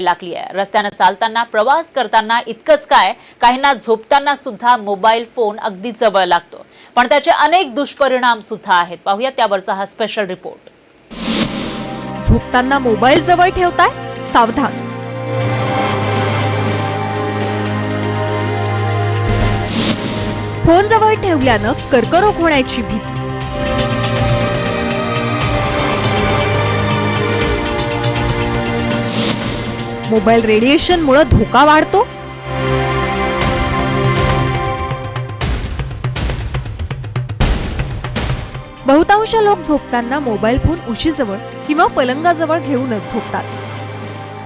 लागली आहे. रस्त्यानं चालताना प्रवास करताना इतकंच काय काहींना झोपताना सुद्धा मोबाईल फोन अगदी जवळ लागतो. पण त्याचे अनेक दुष्परिणाम सुद्धा आहेत. पाहूया त्यावरचा हा स्पेशल रिपोर्ट झोपताना मोबाईल जवळ ठेवताय? सावधान. फोन जवळ ठेवल्यानं कर्करोग होण्याची भीती. मोबाईल रेडिएशनमुळं धोका वाढतो? बहुतांश लोक झोपताना मोबाईल फोन उशीजवळ किंवा पलंगाजवळ घेऊनच झोपतात.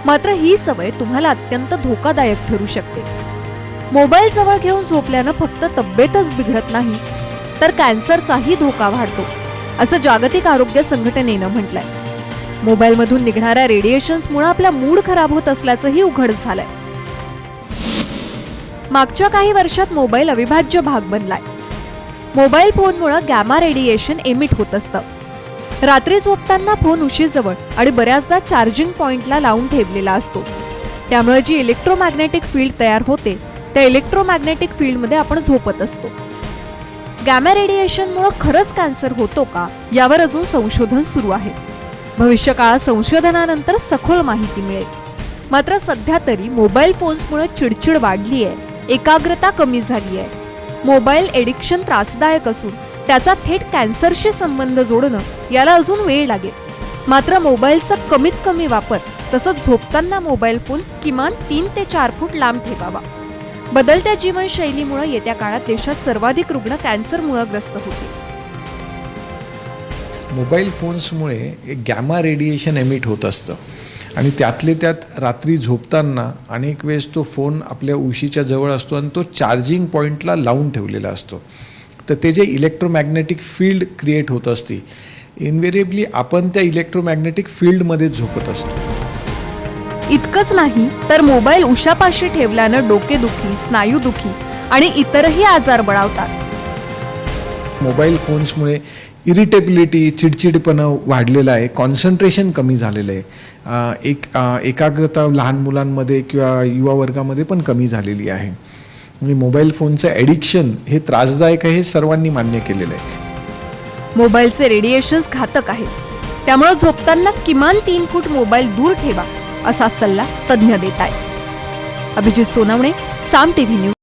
मात्र ही सवय तुम्हाला अत्यंत धोकादायक ठरू शकते. मोबाईल जवळ घेऊन झोपल्यानं फक्त तब्येतच बिघडत नाही तर कॅन्सरचाही धोका वाढतो असं जागतिक आरोग्य संघटनेनं म्हटलंय. मोबाईलमधून निघणाऱ्या रेडिएशन्समुळे आपला मूड खराब होत असल्याचंही उघड झालंय. मागच्या काही वर्षात मोबाईल अविभाज्य भाग बनलाय. मोबाईल फोनमुळे गॅमा रेडिएशन एमिट होत असतं. रात्री झोपताना फोन उशीजवळ आणि बऱ्याचदा चार्जिंग पॉइंटला लावून ठेवलेला असतो. त्यामुळे जी इलेक्ट्रोमॅग्नेटिक फील्ड तयार होते त्या इलेक्ट्रोमॅग्नेटिक फील्डमध्ये आपण झोपत असतो. गॅमा रेडिएशनमुळे खरंच कॅन्सर होतो का यावर अजून संशोधन सुरू आहे. भविष्यकाळात संशोधनानंतर सखोल माहिती मिळेल. मात्र सध्या तरी मोबाईल फोन्समुळे चिडचिड वाढली आहे एकाग्रता कमी झाली आहे मोबाईल एडिक्शन त्रासदायक असून त्याचा थेट कॅन्सरशी संबंध जोडणं याला अजून वेळ लागेल. मात्र मोबाईलचा कमीत कमी वापर तसंच झोपताना मोबाईल फोन किमान तीन ते चार फूट लांब ठेवावा. बदलत्या जीवनशैलीमुळे येत्या काळात देशात सर्वाधिक रुग्ण कॅन्सरमुळे ग्रस्त होतील. मोबाईल फोन्समुळे एक गॅमा रेडिएशन एमिट होत असतं. आणि त्यातले त्यात रात्री झोपताना अनेक वेळेस तो फोन आपल्या उशीच्या जवळ असतो आणि तो चार्जिंग पॉईंटला लावून ठेवलेला असतो. तर ते जे इलेक्ट्रोमॅग्नेटिक फील्ड क्रिएट होत असते इनव्हेरिएबली आपण त्या इलेक्ट्रोमॅग्नेटिक फील्डमध्येच झोपत असतो. इतकंच नाही तर मोबाईल उशापाशी ठेवल्यानं डोकेदुखी स्नायूदुखी आणि इतरही आजार बळावतात. मोबाईल फोन्समुळे इरिटेबिलिटी चिडचिडपणं वाढलेलं आहे कॉन्सन्ट्रेशन कमी झालेलं आहे. एक एकाग्रता लहान मुलांमध्ये किंवा युवा वर्गामध्ये पण कमी झालेली आहे. म्हणजे मोबाईल फोनचं ॲडिक्शन हे त्रासदायक आहे हे सर्वांनी मान्य केलेलं आहे. मोबाईलचे रेडिएशन्स घातक आहेत. त्यामुळे झोपताना किमान तीन फूट मोबाईल दूर ठेवा असा सल्ला तज्ज्ञ देत आहेत. Abhijit Sonawane Saam TV news.